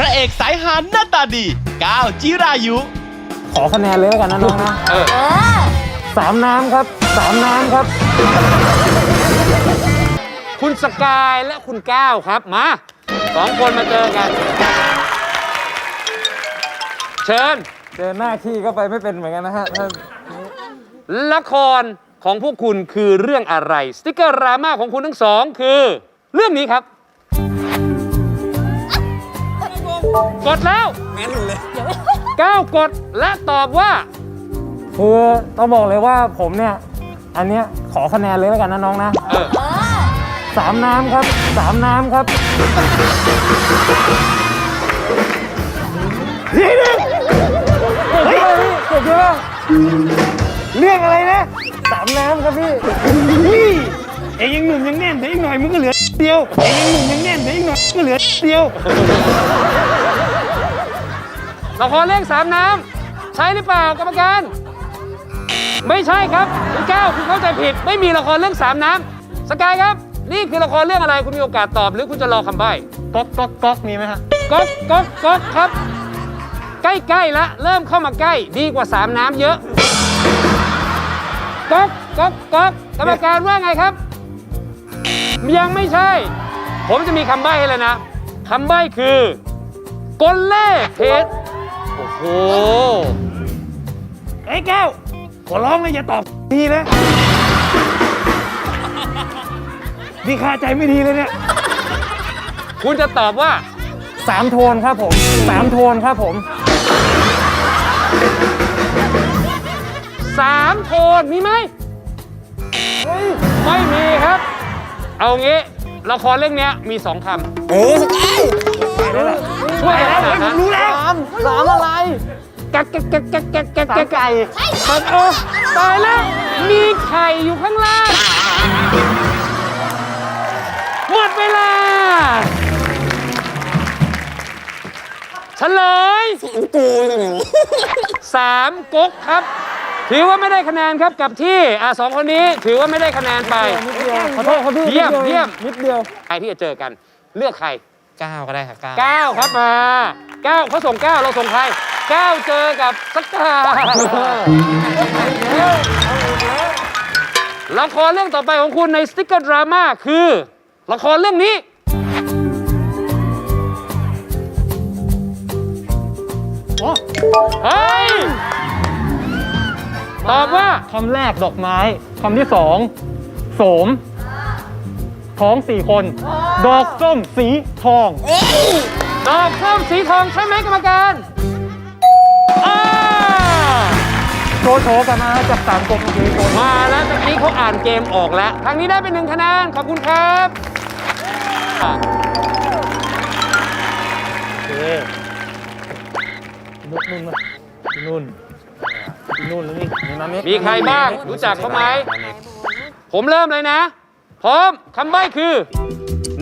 ระเอกสายหาหน้าตาดีก้าวจิรายุ ขอคะแนนเลยแล้วกันนะน้องนะเออสามน้ำครับสามน้ำครับ คุณสกายและคุณก้าวครับมาสองคนมาเจอกัน เชิญ เจอหน้าขี้ก็ไปไม่เป็นเหมือนกันนะฮะท่านละครของพวกคุณคือเรื่องอะไร สติกเกอร์ดราม่าของคุณทั้งสองคือ เรื่องนี้ครับ กดแล้วก้าวกดและตอบว่า คือต้องบอกเลยว่าผมเนี่ย อันเนี้ยขอคะแนนเลยแล้วกันนะน้องนะเออสามน้ำครับสามน้ำครับนี่นี่เฮ้ยเจ็บใช่ปะเรื่องอะไรนะสามน้ำครับพี่นี่เองยังหนุ่มยังแน่นแต่อีกหน่อยมึงก็เหลือเดียวเองยังหนุ่มยังแน่นแต่อีกหน่อยก็เหลือ เดียว ละครเรื่องสามน้ำ ใช่หรือเปล่ากรรมการ ไม่ใช่ครับคุณก้าวคุณเข้าใจผิด ไม่มีละครเรื่องสามน้ำ สกายครับ นี่คือละครเรื่องอะไรคุณมีโอกาสตอบหรือคุณจะรอคำใบ้ก๊อกก๊อกก๊อกมีไหมฮะก๊อกก๊อกก๊อกครับ ใกล้ๆละเริ่มเข้ามาใกล้ดีกว่าสามน้ำเยอะก๊อกก๊อกก๊อกกรรมการว่าไงครับ ยังไม่ใช่ ผมจะมีคำใบ้ให้เลยนะ คำใบ้คือกลเล่เพชรโอ้โหไอ้ยแก้วขอร้องเลยอย่าตอบทีนะนี่คาใจไม่ดีเลยเนี่ย คุณจะตอบว่าสามโทนครับผมสามโทนครับผมสามโทนมีไหมไม่มีครับ เอางี้ ละครเรื่องเนี้ยมีสองคำไปแล้วช่วยอะไรเฮ้ยผมรู้แล้วสามสามอะไรกักกักกักกักกักกักสามกักไก่มันเออตายแล้ว มีไข่อยู่ข้างล่าง หมดเวลาเฉลยสามก๊กครับ ถือว่าไม่ได้คะแนนครับกับที่อะสองคนนี้ถือว่าไม่ได้คะแนนไป นิดเดียวขอโทษครับพี่เยี่ยมนิดดีวเยี่ยม นิดเดียวใครที่จะเจอกัน เลือกใครก้าวก็ได้ครับก้าวก้าวครับมาก้าวเขาส่งก้าวเราส่งใครก้าวเจอกับสักกาละครเรื่องต่อไปของคุณในสติ๊กเกอร์ดราม่าคือ ละครเรื่องนี้โอ้เฮ้ย ตอบว่าคำแรกดอกไม้คำที่สองโสมท้องสี่คน ดอกส้มสีทอง ดอกส้มสีทองใช่ไหมกรรมการอ่าโชว์โชว์กันมาจากสามกบเมื่อกี้โชว์มาแล้วตะกี้เขาอ่านเกมออกแล้ว ทางนี้ได้เป็นหนึ่งคะแนนขอบคุณครับอะโอเคนุ่นนุ่นมานุ่ นนุ่นแล้วนี่นี่นะนิดมีใครบ้างรู้จักเขาไหม ผมเริ่มเลยนะ พร้อมคำใบ้คือ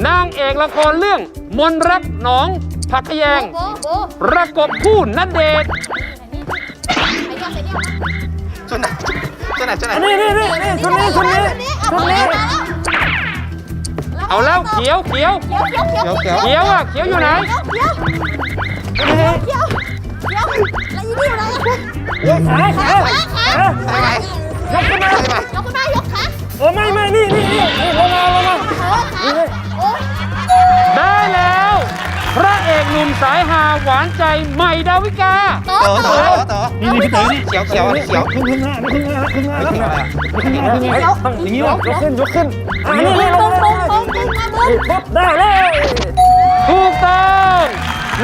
นางเอกละครเรื่อง มนรักหนอง ผักขยงโบโบประกบคู่นัดเดทไอ้เนี่ยไอ้เนี่ยนี่นี่นี่นี่ชุดนี้ชุดนี้ชุดนี้เอาแล้วเขียวเขียวเขียวเขียวเขียวเขียวเขียวอะเขียวอยู่ไหนเขียวเขียวเขียว อะไรขาขาขาขายกขึ้นมายกขึ้นมายกขาโอ้ไม่ไม่นี่นี่นี่ลงมาลงมาขาขาโอ้ยได้แล้ว พระเอกหนุ่มสายฮาหวานใจใหม่ดาวิกาโตโตโตนี่นี่พี่เต๋อนี่เขียวเขียวเขียวขึ้นขึ้นหน้าขึ้นหน้าแล้วขึ้นหน้าแล้วขึ้นหน้าขึ้นหน้าขึ้นหน้าอย่างนี้หรอยกขึ้นยกขึ้นอะนี่นี่ลตงรงมาตรงตรงตรงมาบนปุ๊บได้เลยถูกต้อง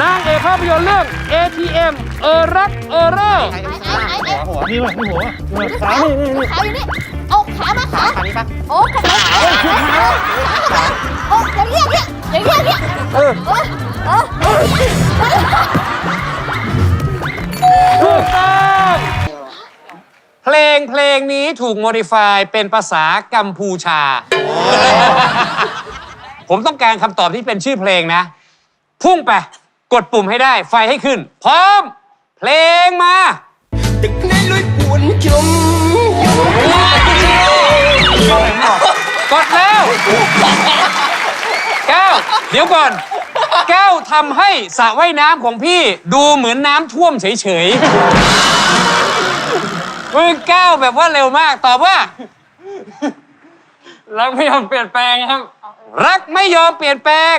นางเอกภาพยนตร์เรื่อง ATM เออรักเออเร่อไอ้ไอ้ไอ้นี่ว่ะนี่หัวขานี่นี่นี่ขาอยู่นี่เอาขามาขาขานี่ปะโอ้ขาขาขาขาโอ้อย่างเงี้ยอย่างเงี้ยอย่างเงี้ยเออเออเออถูกต้องเพลงเพลงนี้ถูกโมดิฟายเป็นภาษากัมพูชา ผมต้องการคำตอบที่เป็นชื่อเพลงนะ พุ่งไป กดปุ่มให้ได้ไฟให้ขึ้น พร้อม เพลงมาตึกในลุยปวนจมมกดแล้วแก้วเดี๋ยวก่อน แก้วทำให้สระว่ายน้ำของพี่ดูเหมือนน้ำท่วมเฉยๆมือแก้วแบบว่าเร็วมาก ตอบว่า รักไม่ยอมเปลี่ยนแปลงครับ รักไม่ยอมเปลี่ยนแปลง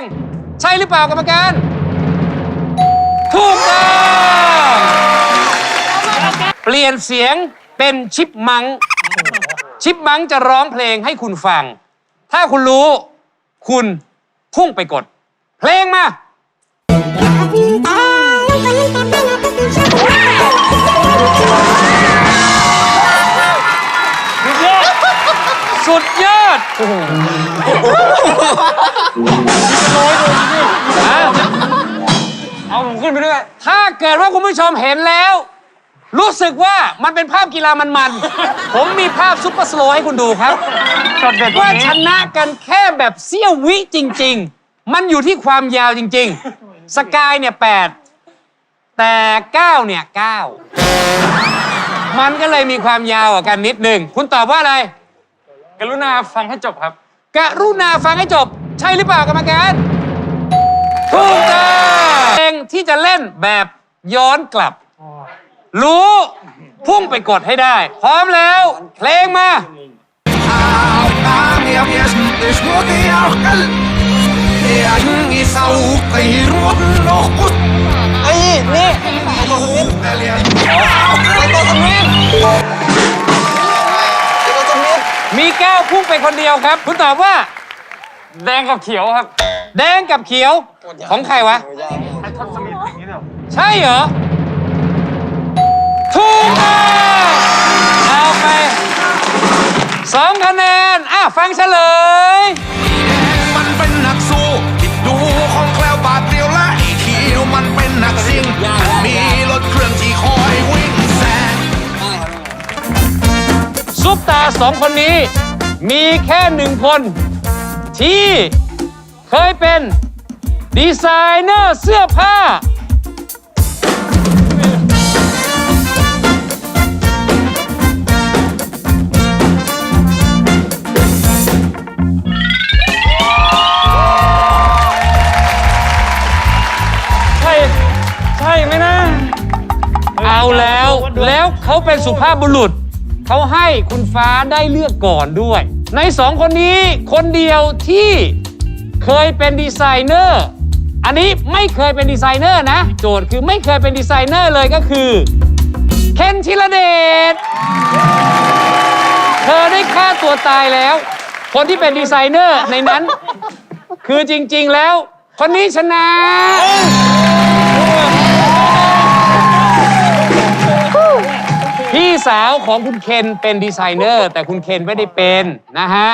ใช่หรือเปล่ากรรมการ ถูกต้องเปลี่ยนเสียงเป็นชิปมังค์ชิปมังค์จะร้องเพลงให้คุณฟัง ถ้าคุณรู้ คุณพุ่งไปกด เพลงมา สุดยอดเอาผม ขึ้นไปด้วย ถ้าเกิดว่าคุณผู้ชมเห็นแล้ว รู้สึกว่ามันเป็นภาพกีฬามันๆ ผมมีภาพซุปเปอร์สโลว์ให้คุณดูครับช็อตเด็ดวัว่านนี้ชนะกันแค่แบบเสี้ยววิจริง ๆ มันอยู่ที่ความยาวจริง ๆ สกายเนี่ยแปดแต่ก้าวเนี่ยเก้ามันก็เลยมีความยาวกว่ากันนิดหนึ่ง คุณตอบว่าอะไร กรุณาฟังให้จบครับ กรุณาฟังให้จบ ใช่หรือเปล่ากรรมการ ถูกต้องเพลงที่จะเล่นแบบย้อนกลับ รู้พุ่งไปกดให้ได้ พร้อมแล้ว เพลงมา Auttaa mies, jos muotia ohkal. Ja jungi saukkei ruot lohkut. Ai niin. Ai tuossa Ai tuossa มีแก้วพุ่งไปคนเดียวครับ คุณตอบว่า แดงกับเขียวครับ แดงกับเขียว ของใครวะ ไอ้ทัศมิตอย่างนี้เดียวใช่เหรอ ถูกต้องเอาไปสองคะแนน อะ ฟังเฉลย มันเป็นนักสู้คิดดูของแคล้วบาดเดียวและไอ้คิวมันเป็นนักซิ่งมันมีรถเครื่องที่คอยวิ่งแซง ซุปตาสองคนนี้ มีแค่หนึ่งคนที่ เคยเป็นดีไซเนอร์เสื้อผ้า ใช่ ใช่ไหมนะ เอาแล้ว แล้วเขาเป็นสุภาพบุรุษ เขาให้คุณฟ้าได้เลือกก่อนด้วย ในสองคนนี้คนเดียวที่ เคยเป็นดีไซเนอร์ อันนี้ไม่เคยเป็นดีไซเนอร์นะ โจทย์คือไม่เคยเป็นดีไซเนอร์เลยก็คือ เคนธีรเดช เธอได้ฆ่าตัวตายแล้ว คนที่เป็นดีไซเนอร์ในนั้น คือจริง ๆ แล้ว คนนี้ชนะ พี่สาวของคุณเคนเป็นดีไซเนอร์ แต่คุณเคนไม่ได้เป็นนะฮะ